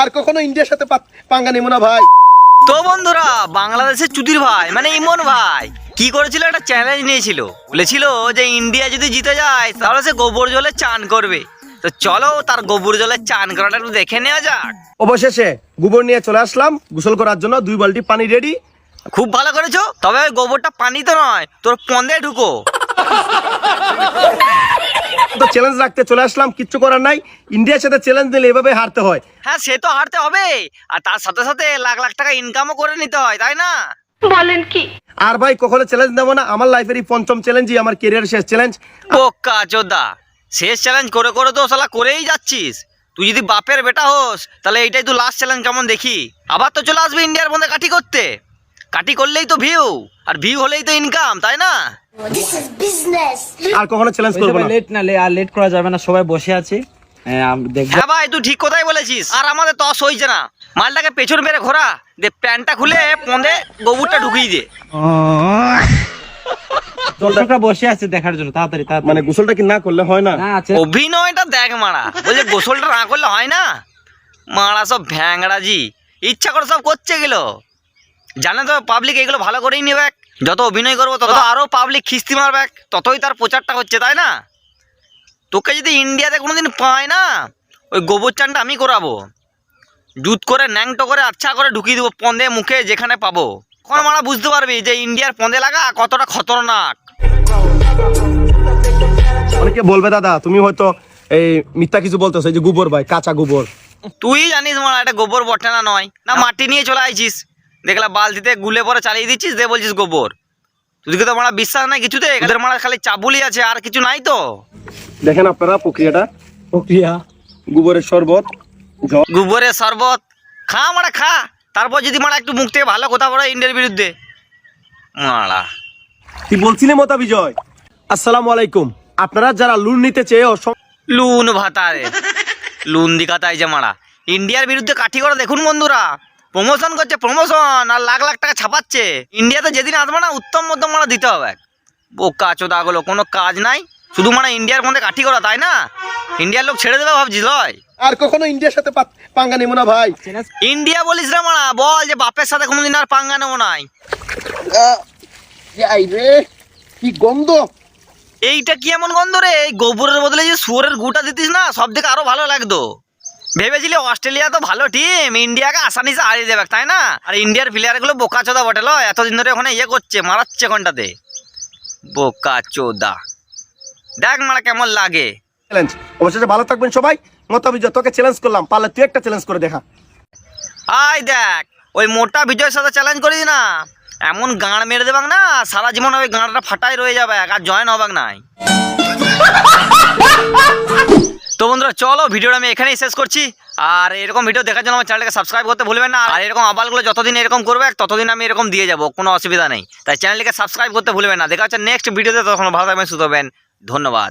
আর কখনো ইন্ডিয়ার সাথে পাঙ্গা নেব না ভাই। তো বন্ধুরা বাংলাদেশের চুদির ভাই মানে ইমন ভাই কি করেছিল একটা চ্যালেঞ্জ নিয়েছিল। বলেছিল যে ইন্ডিয়া যদি জিতে যায় তাহলে সে গোবর জলে চান করবে। তো চলো তার গোবর জলে চান করাটা একটু দেখে নেওয়া যাক। অবশেষে গোবর নিয়ে চলে আসলাম। গোসল করার জন্য দুই বালতি পানি রেডি খুব ভালো করেছ তবে গোবরটা পানি তো নয় তোর পন্দে ঢুকো। তো চ্যালেঞ্জ রাখতে চলে আসলাম কিচ্ছু করার নাই। ইন্ডিয়ার সাথে চ্যালেঞ্জ দিলে এভাবে হারতে হয়। হ্যাঁ সে তো হারতে হবে। আর তার সাথে সাথে লাখ লাখ টাকা ইনকামও করে নিতে হয় তাই না? বলেন কি? আর ভাই কখনো চ্যালেঞ্জ নেব না। আমার লাইফের এই পঞ্চম চ্যালেঞ্জই আমার কেরিয়ার শেষ চ্যালেঞ্জ বোকা চোদা শেষ চ্যালেঞ্জ করে করে তো শালা করেই যাচ্ছিস। তুই যদি বাপের বেটা হোস তাহলে এইটাই তো লাস্ট চ্যালেঞ্জ কেমন দেখি? আবার তো চলে আসবে ইন্ডিয়ার মধ্যে কাটি করতে। কাটি করলেই তো ভিউ আর ভিউ হলেই তো ইনকাম তাই না. আর কখনো চ্যালেঞ্জ করব না। লেট না লে আর লেট করা যাবে না সবাই বসে আছে। হ্যাঁ, ভাই তুই ঠিক কথাই বলেছিস। আর আমাদের তস হইছে না। মালটাকে পেছন মেরে ঘোরা। দে প্যান্টটা খুলে পন্দে গোবরটা ঢুকিয়ে দে। দর্শকরা বসে আছে দেখার জন্য তাড়াতাড়ি তাড়াতাড়ি। মানে গোসলটা কি না করলে হয় না? অভিনয়টা দেখ মারা। বলছে গোসলটা না করলে হয় না? মারা সব ভ্যাংড়াজি। ইচ্ছা করে সব করছে গেলো জানে তো পাবলিক এগুলো ভালো করেই নেবে। যত অভিনয় করব তত আরও পাবলিক খিস্তি মারবে ততই তার প্রচারটা হচ্ছে তাই না? তোকে যদি ইন্ডিয়াতে কোনোদিন পায় না ওই গোবর চানটা আমি করাবো। জুত করে ন্যাংটো করে আচ্ছা করে ঢুকিয়ে দেবো পন্দে মুখে যেখানে পাবো। তখন মারা বুঝতে পারবি যে ইন্ডিয়ার পন্দে লাগা কতটা খতরনাক। অনেকে বলবে দাদা তুমি হয়তো এই মিথ্যা কিছু বলতেছো এই যে গোবর ভাই কাঁচা গোবর। তুই জানিস মারা এটা গোবর বটে না নয়। না মাটি নিয়ে চলে আইছিস। দেখলা বালতিতে গুলে পরে চালিয়ে দিচ্ছিস দে বলছিস গোবর। তুই তো মারা বিশ্বাস নাই কিছুতে এদের মারা খালি চাবুলি আছে আর কিছু নাই তো। দেখেন আপনারা প্রক্রিয়াটা। প্রক্রিয়া? গোবরের শরবত গোবরের শরবত খা মারা খা। তারপর যদি মারা একটু মুখ থেকে ভালো কথা বলো ইন্ডিয়ার বিরুদ্ধে। মারা। কি বলছিলি মতা বিজয়? আসসালামু আলাইকুম। আপনারা যারা লোন নিতে চেয়ে লুন ভাতারে। লুন দিকাতাই যে মারা। ইন্ডিয়ার বিরুদ্ধে কাঠি করে দেখুন বন্ধুরা। প্রমোশন করছে প্রমোশন আর লাখ লাখ টাকা ছাপাচ্ছে। ইন্ডিয়াতে যেদিন আসবে না উত্তম মধ্যম মানে দিতে হবে। ও বোকা চোদাগুলো কোনো কাজ নাই। শুধু মানে ইন্ডিয়ার মধ্যে কাঠি করা তাই না? ইন্ডিয়ার লোক ছেড়ে দেবে ভাবছিস লয়। আর কখনো ইন্ডিয়ার সাথে পাঙ্গা নেব না ভাই। ইন্ডিয়া বলিস রে মারা বল যে বাপের সাথে কোনোদিন আর পাঙ্গা নেব নাই। রে কি গন্ধ। এইটা কি এমন গন্ধ রে? এই গোবরের বদলে যে শুয়োরের গুটা দিতিস না সব থেকে আরও ভালো লাগতো। ভেবেছিলি অস্ট্রেলিয়া তো ভালো টিম ইন্ডিয়াকে আসানিসে হারিয়ে দেবে তাই না? আর ইন্ডিয়ার প্লেয়ারগুলো বোকা চোদা বটে লয় এতদিন ধরে ওখানে ইয়ে করছে মারাচ্ছে কোনটাতে বোকা চোদা। দেখ মারা কেমন লাগে। চ্যালেঞ্জ অবশেষে ভালো থাকবেন সবাই। মতা বিজয় তোকে চ্যালেঞ্জ করলাম। পারলে তুই একটা চ্যালেঞ্জ করে দেখা। আয় দেখ ওই মোটা বিজয়ের সাথে চ্যালেঞ্জ করিস না। এমন গাঁড় মেরে দেবাক না সারা জীবন ওই গাঁড়টা ফাটাই রয়ে যাবে আর জয়েন হবাক নাই। তো বন্ধুরা, চলো ভিডিওটা আমি এখানেই শেষ করছি। আর এরকম ভিডিও দেখার জন্য আমার চ্যানেলকে সাবস্ক্রাইব করতে ভুলবেন না। আর এরকম আবালগুলো যতদিন এরকম করবে, ততদিন আমি এরকম দিয়ে যাব, কোনো অসুবিধা নেই। তাই চ্যানেলকে সাবস্ক্রাইব করতে ভুলবেন না। দেখা হচ্ছে নেক্সট ভিডিওতে তখন ভালো থাকবেন সুতবেন ধন্যবাদ।